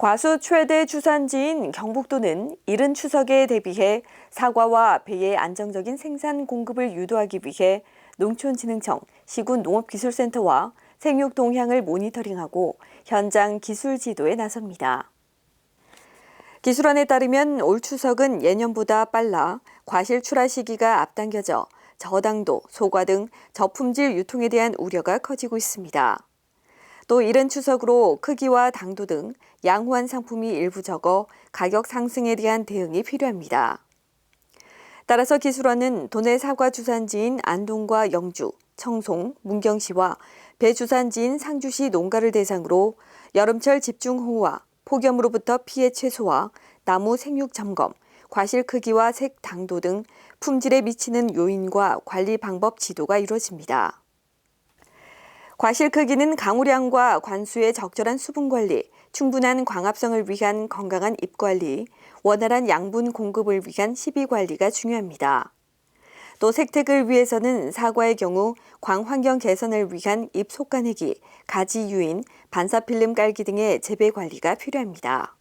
과수 최대 주산지인 경북도는 이른 추석에 대비해 사과와 배의 안정적인 생산 공급을 유도하기 위해 농촌진흥청, 시군 농업기술센터와 생육 동향을 모니터링하고 현장 기술 지도에 나섭니다. 기술안에 따르면 올 추석은 예년보다 빨라 과실 출하 시기가 앞당겨져 저당도, 소과 등 저품질 유통에 대한 우려가 커지고 있습니다. 또 이른 추석으로 크기와 당도 등 양호한 상품이 일부 적어 가격 상승에 대한 대응이 필요합니다. 따라서 기술원은 도내 사과 주산지인 안동과 영주, 청송, 문경시와 배 주산지인 상주시 농가를 대상으로 여름철 집중호우와 폭염으로부터 피해 최소화, 나무 생육 점검, 과실 크기와 색 당도 등 품질에 미치는 요인과 관리 방법 지도가 이루어집니다. 과실 크기는 강우량과 관수의 적절한 수분 관리, 충분한 광합성을 위한 건강한 잎 관리, 원활한 양분 공급을 위한 시비 관리가 중요합니다. 또 색택을 위해서는 사과의 경우 광환경 개선을 위한 잎 속가내기, 가지 유인, 반사 필름 깔기 등의 재배 관리가 필요합니다.